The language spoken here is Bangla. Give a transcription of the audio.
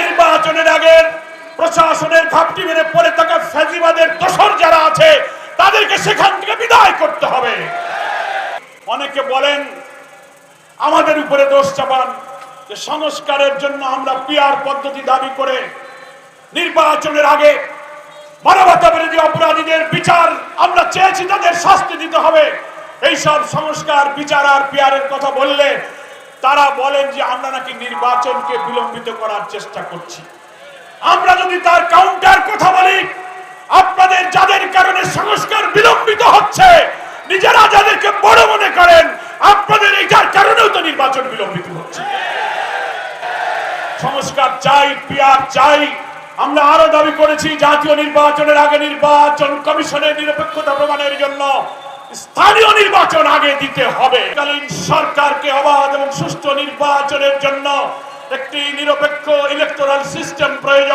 নির্বাচনের আগে প্রশাসনের ঘাপটি মেরে পড়ে থাকা ফ্যাজিবাদের দোসর যারা আছে, তাদেরকে সেখান থেকে বিদায় করতে হবে। অনেকে বলেন, আমাদের উপরে দোষ চাপান, যে সংস্কারের জন্য আমরা পিয়ার পদ্ধতি দাবি করে নির্বাচনের আগে মানবতা বিরোধী অপরাধীদের বিচার আমরা চেয়েছি, তাদের শাস্তি দিতে হবে। এইসব সংস্কার, বিচার আর পিয়ারের কথা বললে তারা বলেন যে আমরা নাকি নির্বাচনকে বিলম্বিত করার চেষ্টা করছি। আমরা যদি তার কাউন্টার কথা বলি, আপনাদের যাদের কারণে সংস্কার বিলম্বিত হচ্ছে, নিজেরা যাদেরকে বড় মনে করেন, আপনাদের এইটার কারণেও তো নির্বাচন বিলম্বিত হচ্ছে। সংস্কার চাই পিয়ার চাই। আমরা আরও দাবি করেছি জাতীয় নির্বাচনের আগে নির্বাচন কমিশনের নিরপেক্ষতা প্রমাণের জন্য। স্থানীয় নির্বাচন আগে দিতে হবে। কালীন সরকারকে অবাধ এবং সুষ্ঠু নির্বাচনের জন্য একটি নিরপেক্ষ ইলেকটোরাল সিস্টেম প্রয়োজন।